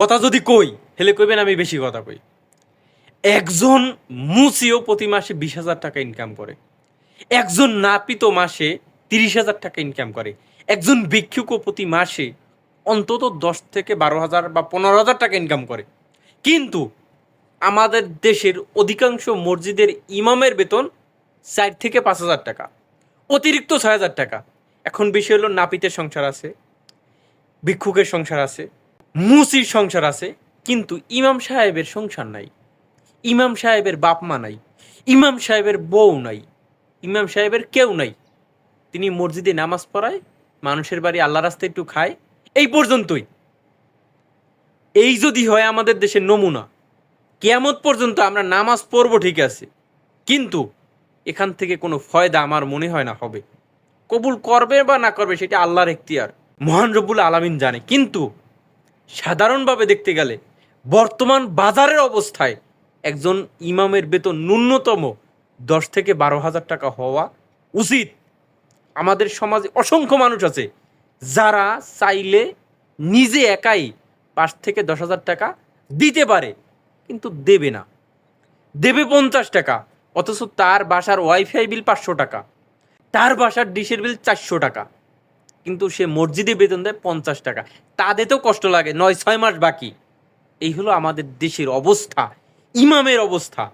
কথা যদি কই হেলে কইবেন আমি বেশি কথা কই। একজন মুসিও প্রতি মাসে বিশ হাজার টাকা ইনকাম করে। একজন নাপিত মাসে তিরিশ হাজার টাকা ইনকাম করে। একজন ভিক্ষুকও প্রতি মাসে অন্তত দশ থেকে বারো হাজার বা পনেরো হাজার টাকা ইনকাম করে। কিন্তু আমাদের দেশের অধিকাংশ মসজিদের ইমামের বেতন চার থেকে পাঁচ হাজার টাকা, অতিরিক্ত ছয় হাজার টাকা। এখন বিষয় হলো নাপিতের সংসার আছে, ভিক্ষুকের সংসার আছে মুসির সংসার আছে, কিন্তু ইমাম সাহেবের সংসার নাই। ইমাম সাহেবের বাপ মা নাই, ইমাম সাহেবের বউ নাই, ইমাম সাহেবের কেউ নাই। তিনি মসজিদে নামাজ পড়ায়, মানুষের বাড়ি আল্লাহ রাস্তায় একটু খায়, এই পর্যন্তই। এই যদি হয় আমাদের দেশের নমুনা, কেয়ামত পর্যন্ত আমরা নামাজ পড়ব ঠিক আছে, কিন্তু এখান থেকে কোনো ফয়দা আমার মনে হয় না হবে। কবুল করবে বা না করবে সেটা আল্লাহর এখতিয়ার, মহান রব্বুল আলামিন জানে। কিন্তু সাধারণভাবে দেখতে গেলে বর্তমান বাজারের অবস্থায় একজন ইমামের বেতন ন্যূনতম দশ থেকে বারো হাজার টাকা হওয়া উচিত। আমাদের সমাজে অসংখ্য মানুষ আছে যারা চাইলে নিজে একাই পাঁচ থেকে দশ হাজার টাকা দিতে পারে, কিন্তু দেবে না। দেবে পঞ্চাশ টাকা, অথচ তার বাসার ওয়াইফাই বিল পাঁচশো টাকা, তার বাসার ডিশের বিল চারশো টাকা। কিন্তু সে মসজিদে বেতন দেয় পঞ্চাশ টাকা। তাদের তো কষ্ট লাগে, নয়, ছয় মাস বাকি। এই হলো আমাদের দেশের অবস্থা, ইমামের অবস্থা।